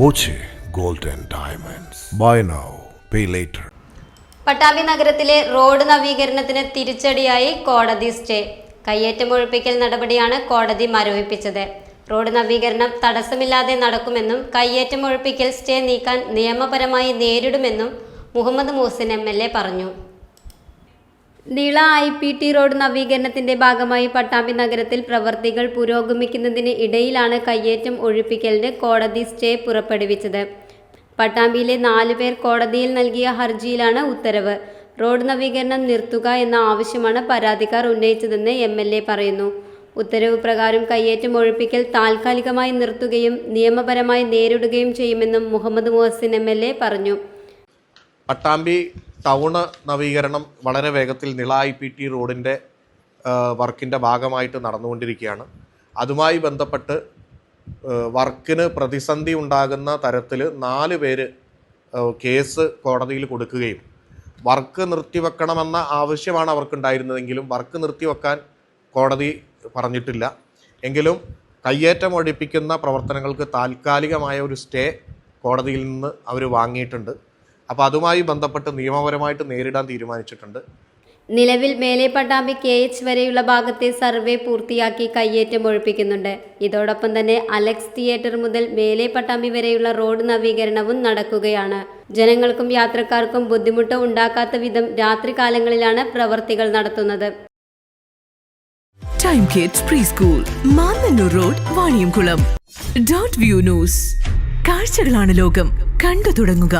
Boche gold and diamonds. Buy now pay later. Pattambi നഗരത്തിലെ road നവീകരണത്തിന് തിരിച്ചടിയായി കോടതി stay. കയ്യേറ്റം ഒഴിപ്പിക്കൽ നടപടിയാണ് കോടതി മരവിപ്പിച്ചത്. റോഡ് നവീകരണം തടസ്സമില്ലാതെ നടക്കുമെന്നും കയ്യേറ്റം ഒഴിപ്പിക്കൽ സ്റ്റേ നീക്കാൻ നിയമപരമായി നേരിടുമെന്നും മുഹമ്മദ് മൂസിൻ എ പറഞ്ഞു. നീള ഐ പി ടി റോഡ് നവീകരണത്തിന്റെ ഭാഗമായി പട്ടാമ്പി നഗരത്തിൽ പ്രവർത്തികൾ പുരോഗമിക്കുന്നതിന് ഇടയിലാണ് കയ്യേറ്റം ഒഴിപ്പിക്കലിന് കോടതി സ്റ്റേ പുറപ്പെടുവിച്ചത്. പട്ടാമ്പിയിലെ നാല് പേർ കോടതിയിൽ നൽകിയ ഹർജിയിലാണ് ഉത്തരവ്. റോഡ് നവീകരണം നിർത്തുക എന്ന ആവശ്യമാണ് പരാതിക്കാർ ഉന്നയിച്ചതെന്ന് എം എൽ എ പറയുന്നു. ഉത്തരവ് പ്രകാരം കയ്യേറ്റം ഒഴിപ്പിക്കൽ താൽക്കാലികമായി നിർത്തുകയും നിയമപരമായി നേരിടുകയും ചെയ്യുമെന്നും Muhammad Muhsin M L A പറഞ്ഞു. പട്ടാമ്പി ടൗണ് നവീകരണം വളരെ വേഗത്തിൽ നിള ഐ പി ടി റോഡിന്റെ വർക്കിന്റെ ഭാഗമായിട്ട് നടന്നുകൊണ്ടിരിക്കുകയാണ്. അതുമായി ബന്ധപ്പെട്ട് വർക്കിന് പ്രതിസന്ധി ഉണ്ടാകുന്ന തരത്തിൽ നാല് പേര് കേസ് കോടതിയിൽ കൊടുക്കുകയും. വർക്ക് നിർത്തിവെക്കണമെന്ന ആവശ്യമാണ് അവർക്കുണ്ടായിരുന്നതെങ്കിലും വർക്ക് നിർത്തിവെക്കാൻ കോടതി പറഞ്ഞിട്ടില്ല. എങ്കിലും കയ്യേറ്റം ഒഴിപ്പിക്കുന്ന പ്രവർത്തനങ്ങൾക്ക് താൽക്കാലികമായ ഒരു സ്റ്റേ കോടതിയിൽ നിന്ന് അവർ വാങ്ങിയിട്ടുണ്ട്. അപ്പോൾ അതുമായി ബന്ധപ്പെട്ട് നിയമപരമായിട്ട് നേരിടാൻ തീരുമാനിച്ചിട്ടുണ്ട്. നിലവിൽ മേലെ പട്ടാമ്പി കെ എച്ച് വരെയുള്ള ഭാഗത്തെ സർവേ പൂർത്തിയാക്കി കയ്യേറ്റം ഒഴിപ്പിക്കുന്നുണ്ട്. ഇതോടൊപ്പം തന്നെ അലക്സ് തിയേറ്റർ മുതൽ മേലെ പട്ടാമ്പി വരെയുള്ള റോഡ് നവീകരണവും നടക്കുകയാണ്. ജനങ്ങൾക്കും യാത്രക്കാർക്കും ബുദ്ധിമുട്ട് ഉണ്ടാക്കാത്ത വിധം രാത്രികാലങ്ങളിലാണ് പ്രവർത്തികൾ നടത്തുന്നത്. Time kids preschool Mannannur road Vaniyamkulam dot view news കാഴ്ചകളാണ് ലോകം. കണ്ടു തുടങ്ങുക.